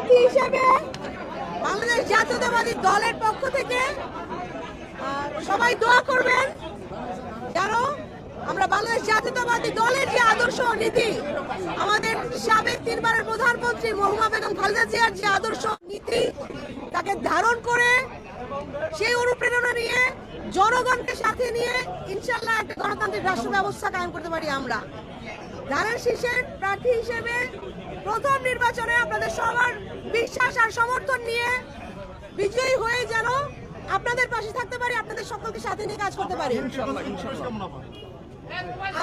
প্রার্থী হিসেবে বাংলাদেশ জাতীয়তাবাদী দলের পক্ষ থেকে সবাই দোয়া করবেন যেন আমরা বাংলাদেশ জাতীয়তাবাদী দলের যে আদর্শ নীতি, আমাদের সাবেক তিনবারের প্রধানমন্ত্রী মহুমা বেগম খালেদা জিয়ার যে আদর্শ নীতি, তাকে ধারণ করে সেই অনুপ্রেরণা নিয়ে, জনগণকে সাথে নিয়ে ইনশাল্লাহ একটা গণতান্ত্রিক রাষ্ট্র ব্যবস্থা কায়েম করতে পারি আমরা। ধানের শীষের প্রার্থী হিসেবে প্রথম নির্বাচনে আপনাদের সবার বিশ্বাস আর সমর্থন নিয়ে বিজয়ী হয়ে যেন আপনাদের পাশে থাকতে পারি, আপনাদের সকলকে সাথে নিয়ে কাজ করতে পারি।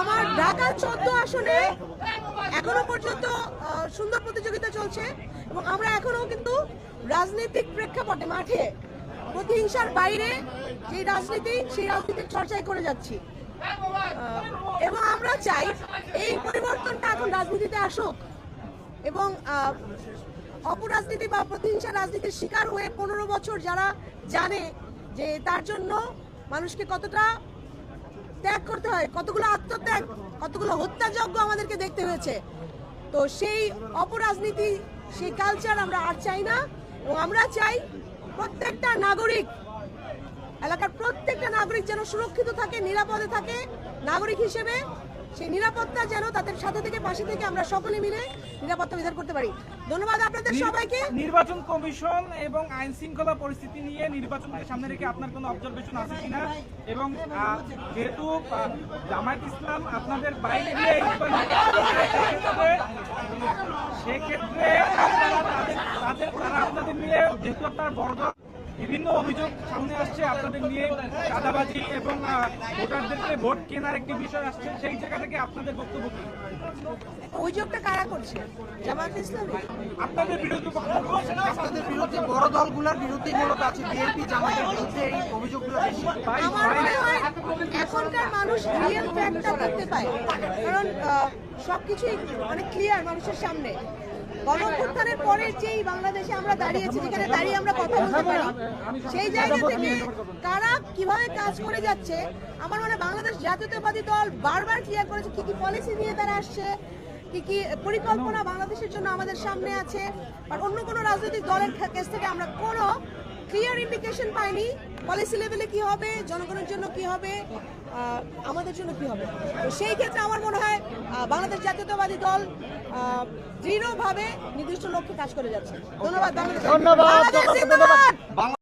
আমার ঢাকা চোদ্দ আসনে এখনও পর্যন্ত সুন্দর প্রতিযোগিতা চলছে এবং আমরা এখনও কিন্তু রাজনৈতিক প্রেক্ষাপটে মাঠে প্রতিহিংসার বাইরে যে রাজনীতি, সেই রাজনীতির চর্চাই করে যাচ্ছি। এবং আমরা চাই এই পরিবর্তনটা এখন রাজনীতিতে আসুক। এবং অপরাজনীতি বা প্রতিহিংসা রাজনীতির শিকার হয়ে পনেরো বছর যারা জানে যে তার জন্য মানুষকে কতটা ত্যাগ করতে হয়, কতগুলো আত্মত্যাগ, কতগুলো হত্যাযজ্ঞ আমাদেরকে দেখতে হয়েছে। তো সেই অপরাজনীতি, সেই কালচার আমরা আর চাই না। এবং আমরা চাই প্রত্যেকটা নাগরিক, এলাকার নাগরিক যেন সুরক্ষিত থাকে নিরাপদে থাকে নাগরিক হিসেবে সেই নিরাপত্তা যেন তাদের সাথে থেকে পাশে থেকে আমরা সকলে মিলে নিরাপত্তা বিধান করতে পারি। ধন্যবাদ আপনাদের সবাইকে। নির্বাচন কমিশন এবং আইন শৃঙ্খলা পরিস্থিতি নিয়ে নির্বাচনকে সামনে রেখে আপনার কোনো অবজারভেশন আছে কিনা? এবং যেহেতু জামায়াত ইসলাম আপনাদের বাইরে গিয়ে সেক্ষেত্রে তাদের তারা আপনাদের নিয়ে যেহেতু আপনার বড় বিভিন্ন অভিযোগ সামনে আসছে আপনাদের নিয়ে চাঁদাবাজি এবং ভোটারদেরকে ভোট কেনার একটি বিষয় আসছে সেই জায়গা থেকে আপনাদের বক্তব্য কি? অভিযোগটা কারা করছে? জামাত ইসলামী? আপনাদের বিরুদ্ধে আপনাদের বিরুদ্ধে বড় দলগুলোর বিরুদ্ধে মূলত আছে বিএনপি জামাতের বিরুদ্ধে এই অভিযোগগুলো বেশি। আমার মনে হয় এখনকার মানুষ রিয়েল ফ্যাক্টটা দেখতে পায় কারণ সবকিছুই অনেক ক্লিয়ার মানুষের সামনে। গণঅভ্যুত্থানের পরে যেই বাংলাদেশে আমরা দাঁড়িয়েছি, যেখানে দাঁড়িয়ে আমরা কথা বলতে পারি, সেই জায়গা থেকে কারা কীভাবে কাজ করে যাচ্ছে, আমার মনে বাংলাদেশ জাতীয়তাবাদী দল বারবার ক্লিয়ার করেছে কি কি পলিসি নিয়ে তারা আসছে, কি কি পরিকল্পনা বাংলাদেশের জন্য আমাদের সামনে আছে, আর অন্য কোনো রাজনৈতিক দলের কাছ থেকে আমরা কোনো ক্লিয়ার ইন্ডিকেশন পাইনি। পলিসি লেভেলে কি হবে জনগণের জন্য কি হবে আমাদের জন্য কি হবে? তো সেই ক্ষেত্রে আমার মনে হয় আহ, বাংলাদেশ জাতীয়তাবাদী দল আহ, দৃঢ়ভাবে নির্দিষ্ট লক্ষ্যে কাজ করে যাচ্ছে। ধন্যবাদ ধন্যবাদ!